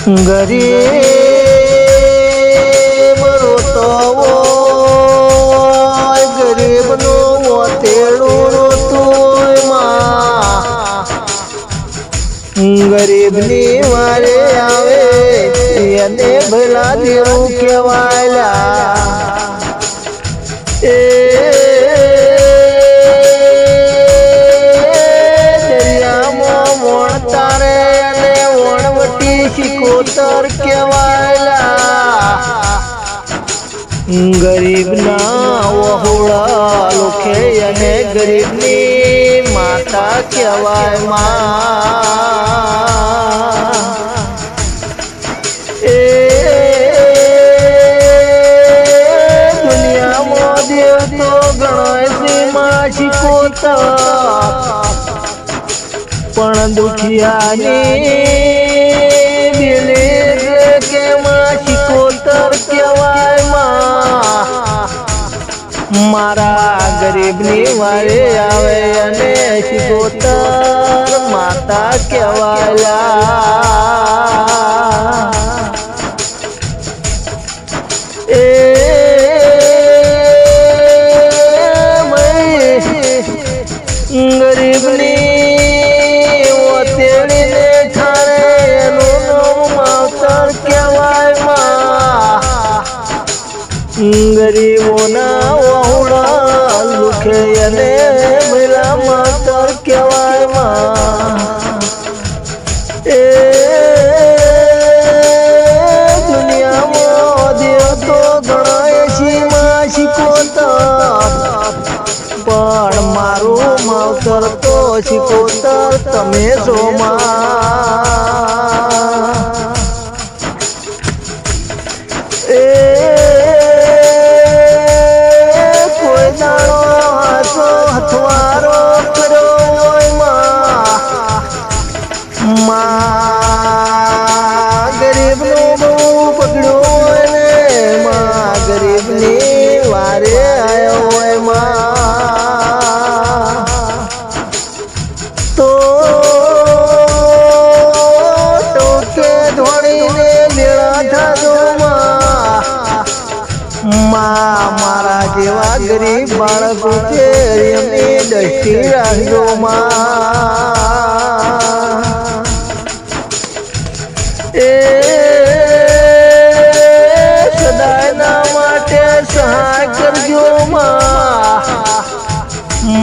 ગરીબ રોતો હોય ગરીબનો મોતેડું રોતું માં. ગરીબની વારે આવે એને ભલા દેવું કહેવાયલા વણવટી શિકોતર ગરીબ ગરીબના વહોળા લોખે અને ગરીબની માતા કહેવાયમાં. એ દુનિયામાં દેવ તો ગણાય છે માં પણ દુખિયાની કે માં શિકોતર કહેવાયમાં મારા ગરીબની વારે આવે અને શિકોતર માતા કહેવાયલા. ગરીબોના વહુડા લુખે અને મેલા માતર કહેવાયમાં એ દુનિયામાં દેવ તો ગણાય છે માં શીખોતર પણ મારું માવતર તો શીખોતર તમે છો ધોળીને મેળા થાજો માં મારા જેવા ગરીબ બાળકો છે એમની દ્રષ્ટિ રાખજો એ સદાયના માટે સહાય કરજો માં.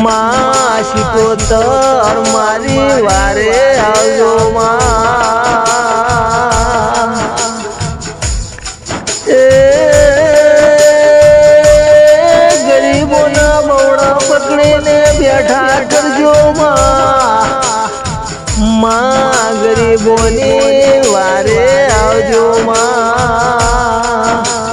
માં શીખોતર મારી વારે આવજો માં. વારે આવજો માં.